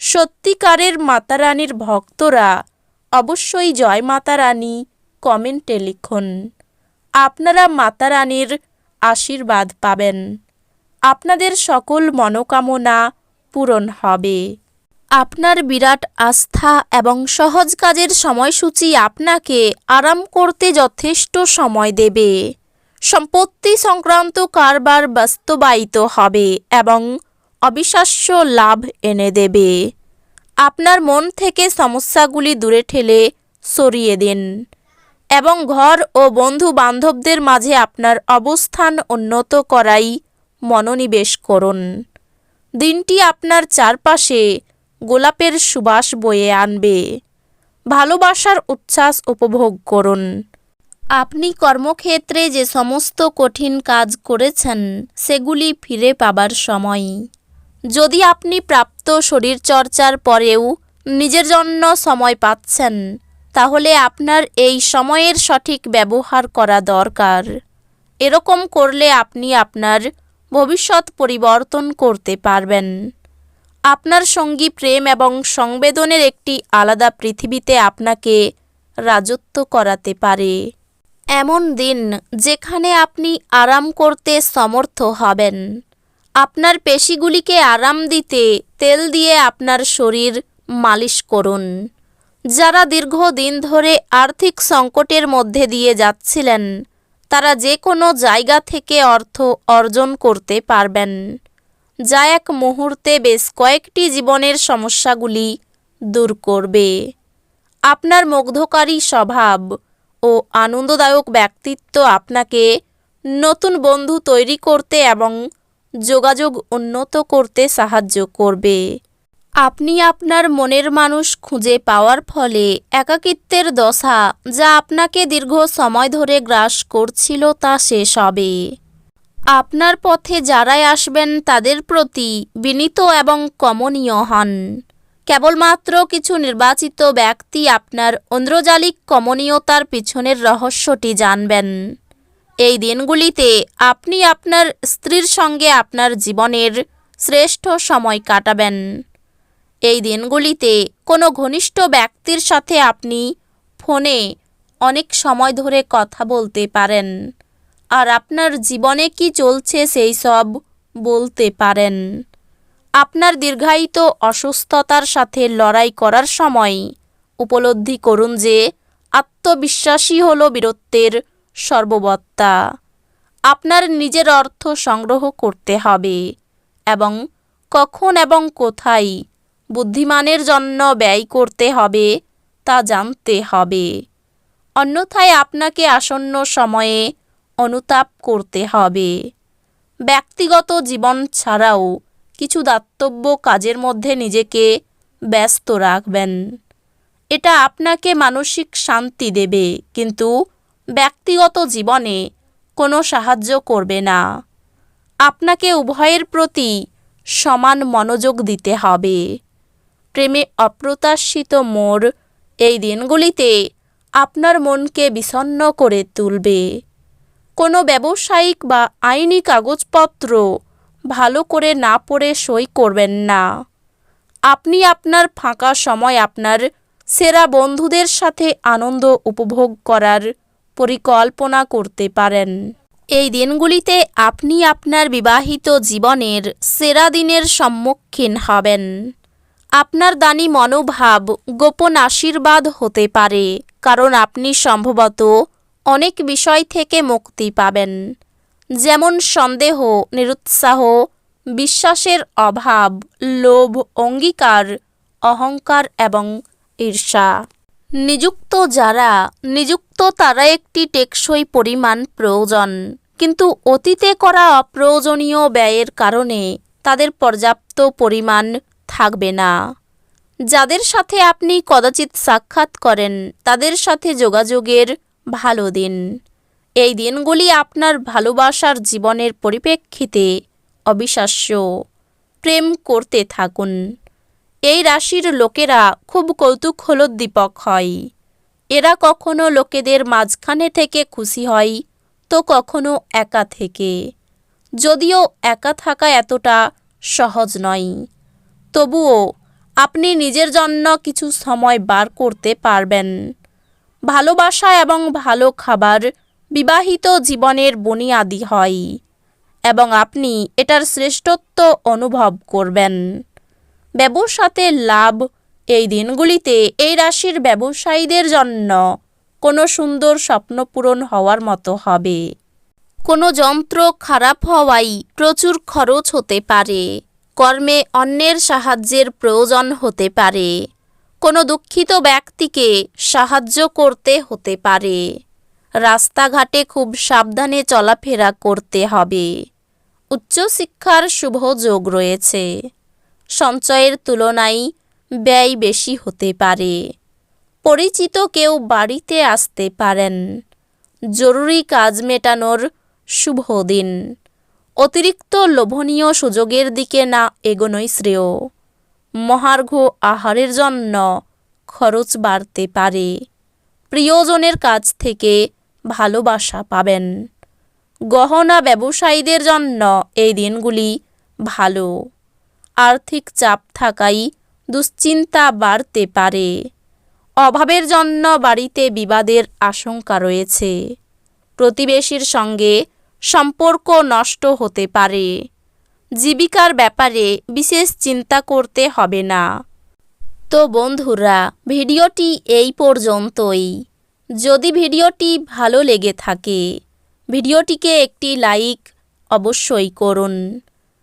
সত্যিকারের মাতারানীর ভক্তরা অবশ্যই জয় মাতারানী কমেন্টে লিখুন। আপনারা মাতারানীর আশীর্বাদ পাবেন। আপনাদের সকল মনোকামনা পূরণ হবে। আপনার বিরাট আস্থা এবং সহজ কাজের সময়সূচি আপনাকে আরাম করতে যথেষ্ট সময় দেবে। সম্পত্তি সংক্রান্ত কারবার বাস্তবায়িত হবে এবং অবিশ্বাস্য লাভ এনে দেবে। আপনার মন থেকে সমস্যাগুলি দূরে ঠেলে সরিয়ে দিন এবং ঘর ও বন্ধু বান্ধবদের মাঝে আপনার অবস্থান উন্নত করাই মনোনিবেশ করুন। দিনটি আপনার চারপাশে গোলাপের সুবাস বয়ে আনবে। ভালোবাসার উচ্ছ্বাস উপভোগ করুন। আপনি কর্মক্ষেত্রে যে সমস্ত কঠিন কাজ করেছেন, সেগুলি ফিরে পাবার সময়। যদি আপনি প্রাপ্ত শরীরচর্চার পরেও নিজের জন্য সময় পাচ্ছেন, তাহলে আপনার এই সময়ের সঠিক ব্যবহার করা দরকার। এরকম করলে আপনি আপনার ভবিষ্যৎ পরিবর্তন করতে পারবেন। আপনার সঙ্গী প্রেম এবং সংবেদনের একটি আলাদা পৃথিবীতে আপনাকে রাজত্ব করাতে পারে। এমন দিন যেখানে আপনি আরাম করতে সমর্থ হবেন। আপনার পেশিগুলিকে আরাম দিতে তেল দিয়ে আপনার শরীর মালিশ করুন। যারা দীর্ঘদিন ধরে আর্থিক সংকটের মধ্যে দিয়ে যাচ্ছিলেন, তারা যে কোনো জায়গা থেকে অর্থ অর্জন করতে পারবেন। যা এক মুহূর্তে বেশ কয়েকটি জীবনের সমস্যাগুলি দূর করবে। আপনার মুগ্ধকারী স্বভাব ও আনন্দদায়ক ব্যক্তিত্ব আপনাকে নতুন বন্ধু তৈরি করতে এবং যোগাযোগ উন্নত করতে সাহায্য করবে। আপনি আপনার মনের মানুষ খুঁজে পাওয়ার ফলে একাকিত্বের দশা যা আপনাকে দীর্ঘ সময় ধরে গ্রাস করছিল তা শেষ হবে। আপনার পথে যারাই আসবেন তাদের প্রতি বিনীত এবং কমনীয় হন। কেবলমাত্র কিছু নির্বাচিত ব্যক্তি আপনার ঐন্দ্রজালিক কমনীয়তার পিছনের রহস্যটি জানবেন। এই দিনগুলিতে আপনি আপনার স্ত্রীর সঙ্গে আপনার জীবনের শ্রেষ্ঠ সময় কাটাবেন। এই দিনগুলিতে কোনো ঘনিষ্ঠ ব্যক্তির সাথে আপনি ফোনে অনেক সময় ধরে কথা বলতে পারেন। আর আপনার জীবনে কি চলছে সেই সব বলতে পারেন। আপনার দীর্ঘায়িত অসুস্থতার সাথে লড়াই করার সময় উপলব্ধি করুন যে আত্মবিশ্বাসী হল বীরত্বের সর্ববত্তা। আপনার নিজের অর্থ সংগ্রহ করতে হবে এবং কখন এবং কোথায় বুদ্ধিমানের জন্য ব্যয় করতে হবে তা জানতে হবে। অন্যথায় আপনাকে আসন্ন সময়ে অনুতাপ করতে হবে। ব্যক্তিগত জীবন ছাড়াও কিছু দাতব্য কাজের মধ্যে নিজেকে ব্যস্ত রাখবেন। এটা আপনাকে মানসিক শান্তি দেবে, কিন্তু ব্যক্তিগত জীবনে কোনো সাহায্য করবে না। আপনাকে উভয়ের প্রতি সমান মনোযোগ দিতে হবে। প্রেমে অপ্রত্যাশিত মোড় এই দিনগুলিতে আপনার মনকে বিষণ্ণ করে তুলবে। কোনো ব্যবসায়িক বা আইনি কাগজপত্র ভালো করে না পড়ে সই করবেন না। আপনি আপনার ফাঁকা সময় আপনার সেরা বন্ধুদের সাথে আনন্দ উপভোগ করার পরিকল্পনা করতে পারেন। এই দিনগুলিতে আপনি আপনার বিবাহিত জীবনের সেরা দিনের সম্মুখীন হবেন। আপনার দানি মনোভাব, গোপন আশীর্বাদ হতে পারে, কারণ আপনি সম্ভবত অনেক বিষয় থেকে মুক্তি পাবেন। যেমন সন্দেহ, নিরুৎসাহ, বিশ্বাসের অভাব, লোভ, অঙ্গীকার, অহংকার এবং ঈর্ষা। নিযুক্ত যারা, নিযুক্ত তারা একটি টেকসই পরিমাণ প্রয়োজন। কিন্তু অতীতে করা অপ্রয়োজনীয় ব্যয়ের কারণে তাদের পর্যাপ্ত পরিমাণ থাকবে না। যাদের সাথে আপনি কদাচিৎ সাক্ষাৎ করেন, তাদের সাথে যোগাযোগের ভালো দিন। এই দিনগুলি আপনার ভালোবাসার জীবনের পরিপ্রেক্ষিতে অবিশ্বাস্য। প্রেম করতে থাকুন। এই রাশির লোকেরা খুব কৌতূহলোদ্দীপক হয়। এরা কখনো লোকেদের মাঝখানে থেকে খুশি হয়, তো কখনো একা থেকে। যদিও একা থাকা এতটা সহজ নয়। তবুও আপনি নিজের জন্য কিছু সময় বার করতে পারবেন। ভালোবাসা এবং ভালো খাবার বিবাহিত জীবনের বুনিয়াদি হয়, এবং আপনি এটার শ্রেষ্ঠত্ব অনুভব করবেন। ব্যবসাতে লাভ এই দিনগুলিতে এই রাশির ব্যবসায়ীদের জন্য কোনো সুন্দর স্বপ্ন পূরণ হওয়ার মতো হবে। কোনো যন্ত্র খারাপ হওয়ায় প্রচুর খরচ হতে পারে। কর্মে অন্যের সাহায্যের প্রয়োজন হতে পারে। কোনো দুঃখিত ব্যক্তিকে সাহায্য করতে হতে পারে। রাস্তাঘাটে খুব সাবধানে চলাফেরা করতে হবে। উচ্চশিক্ষার শুভ যোগ রয়েছে। সঞ্চয়ের তুলনায় ব্যয় বেশি হতে পারে। পরিচিত কেউ বাড়িতে আসতে পারেন। জরুরি কাজ মেটানোর শুভ দিন। অতিরিক্ত লোভনীয় সুযোগের দিকে না এগোনোই শ্রেয়। মহার্ঘ আহারের জন্য খরচ বাড়তে পারে। প্রিয়জনের কাছ থেকে ভালোবাসা পাবেন। গহনা ব্যবসায়ীদের জন্য এই দিনগুলি ভালো। আর্থিক চাপ থাকাই দুশ্চিন্তা বাড়তে পারে। অভাবের জন্য বাড়িতে বিবাদের আশঙ্কা রয়েছে। প্রতিবেশীর সঙ্গে সম্পর্ক নষ্ট হতে পারে। জীবিকার ব্যাপারে বিশেষ চিন্তা করতে হবে না। তো বন্ধুরা, ভিডিওটি এই পর্যন্তই। যদি ভিডিওটি ভালো লেগে থাকে, ভিডিওটিকে একটি লাইক অবশ্যই করুন।